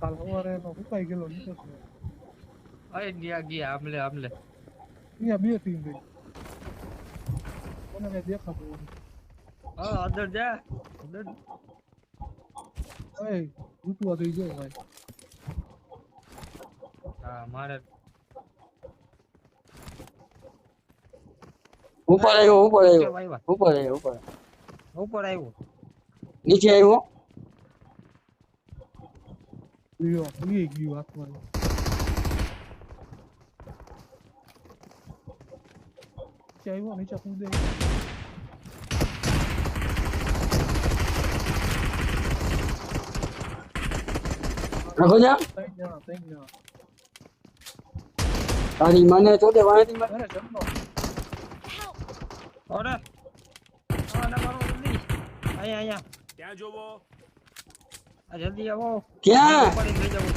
કાલ સવારે એનો ગયેલો નીકળશે અરે ગયા ગયા આમલે આમલે. અહીંયા બે ટીમ ગઈ મને દેખાતું હા અંદર જા અંદર. ઓય લૂંટવા દઈ જો ભાઈ. હા મારે. ઉપર આવ્યો ઉપર આવ્યો. ઉપર આવ્યો ઉપર ઉપર આવ્યો. નીચે આવ્યો? Yok niye giyiyor atmayı? Hiç hayvan hiç aklımda değil. રાખોજા તારી મને તો દે વાણી મને ઓરે ઓરે મારો જલ્દી આયા આયા ત્યાં જોવો જલ્દી આવો. ક્યાં? લઈ જવું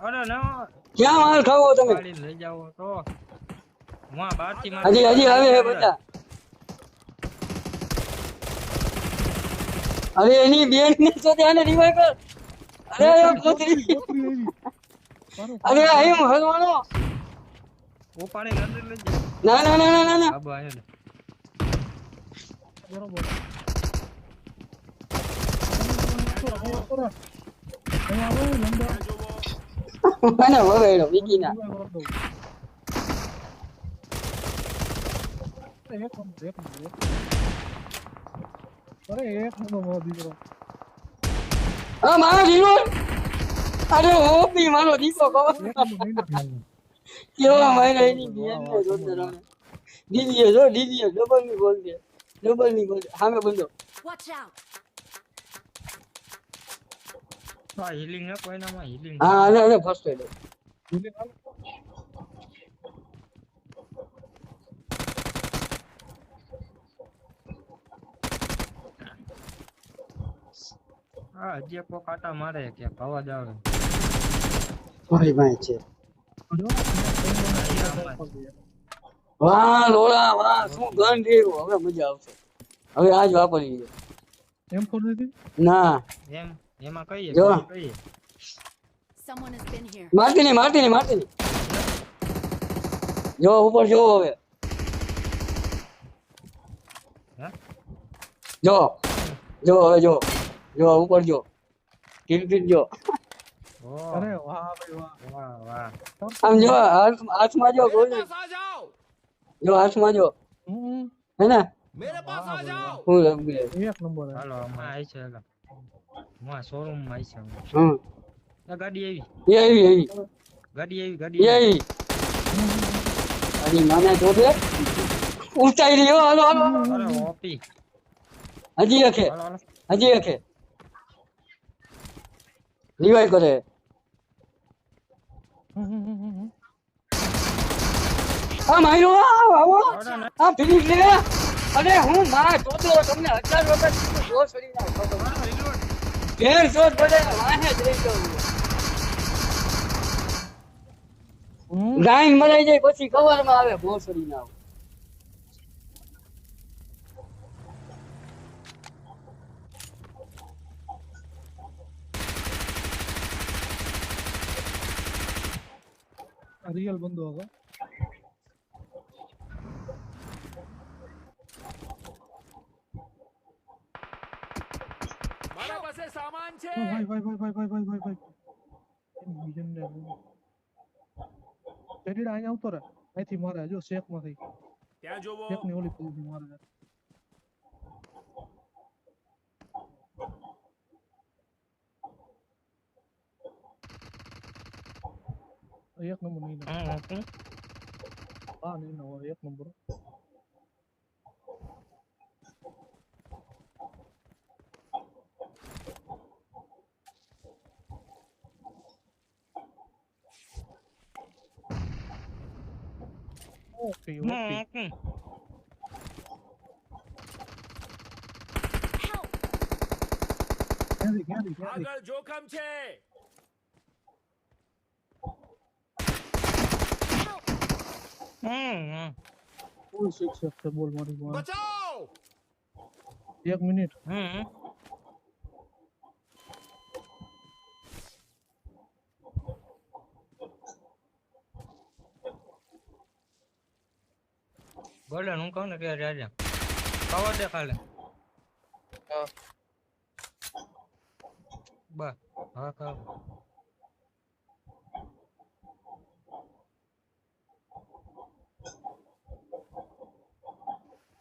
અરે ના. ક્યાં માલ ખાવો તમે? લઈ જાવ તો માં બહારથી મારે હજી હજી આવે હે બધા. અરે એની બેન ને તો આને રિવાઈ કર. અરે એ કોતરી અરે અહીં હલવાનો ઉપાડીને અંદર લઈ જા ના ના ના ના ના ના. બાબા આયો ને બરોબર. મને વગાડ્યો બીજી ના મારો દીકરો અરે ઓપી મારો દીકરો કહો કેવો મારે એની બેન જો દીદીઓ ડબલની બોલ દે ડબલની બોલ સામે બંધો હા હિલિંગ ને કોઈનામાં હિલિંગ હા ફર્સ્ટ એડ હા જે એક કાંટા મારે કે અવાજ આવે. ભાઈ ભાઈ છે. જો, વાહ વાહ શું ગન રહ્યું હવે મજા આવશે. હવે આજ વાપરી એમ ફોર નથી? ના. એમ એમાં કઈ જો. મારતી મારતી મારતી જો ઉપર જો હવે. જો જો હવે જો. જો ઉપર જો. કિલ કિલ જો. અરે વાહ ભાઈ વાહ. વાહ વાહ. આમ જો હાથમાં જો ગોલ જો હાથમાં જો. હે ને? મેરે પાસ આ જાઓ હું લગ ગયો એક નંબર હાલો આમાં આવી છે માં શોરૂમમાં આવી છે. હમ. આ ગાડી આવી. એ આવી આવી. ગાડી આવી ગાડી આવી. અરે નાના જોડે ઉતાઈ રહ્યો. હાલો હાલો. અરે ઓપી. હજી રખે હજી રખે રિવાઈવ કરે. આ માર્યો આવો આ ફિનિશ લે. અરે હું માં જોતો તમને હજાર વખત કીધું, જો સડી ના ખાતો. હા, reload. ઘેર શોધ પડે વાહે જ રહી જવું હમ. ગાય મરાઈ જાય પછી કવરમાં આવે ભોસડી ના આવે. આ રિયલ બંદો મારા પાસે સામાન છે? ભાઈ ભાઈ ભાઈ ભાઈ ભાઈ ભાઈ ભાઈ ભાઈ. vision ને. પેડીડા અહીંયા રહે. અહીંથી મારે જો શેકમાંથી ત્યાં જોવો. શેકની ઓલી પૂરી મારે. એક નંબર નહીં હમ. હા નહીં એક નંબર. Łopij, łopij. આગળ જોખમ છે. હમ છે એક મિનિટ. હમ. ગોલ્ડન હું કહું ને કે રાજા કવર દે ખાલી. બસ હા કર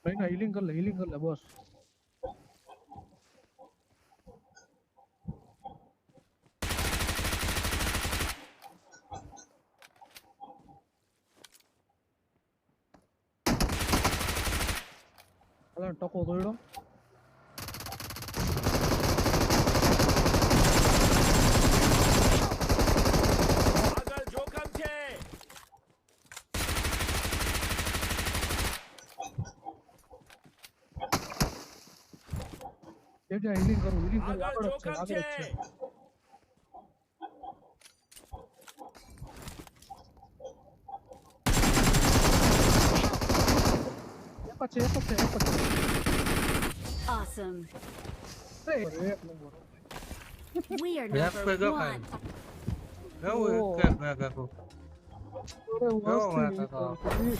ભાઈ ના હીલિંગ કર લે હીલિંગ કર લે બોસ. અલા ટકો દોડ્યો આગળ જોખમ છે એ જ્યાં હીલિંગ કરું હીલિંગ કરું આગળ આગળ જ છે જોખમ આગળ છે જ છે એક જ છે એક જ છે એક જ છે Awesome. અરે, એક number We are Yeah, number quick, go, one. એવું ઓહ. કે મેં કાકુ અરે, કેવો મસ્ત મેં હીલિંગ કાકા? કરું.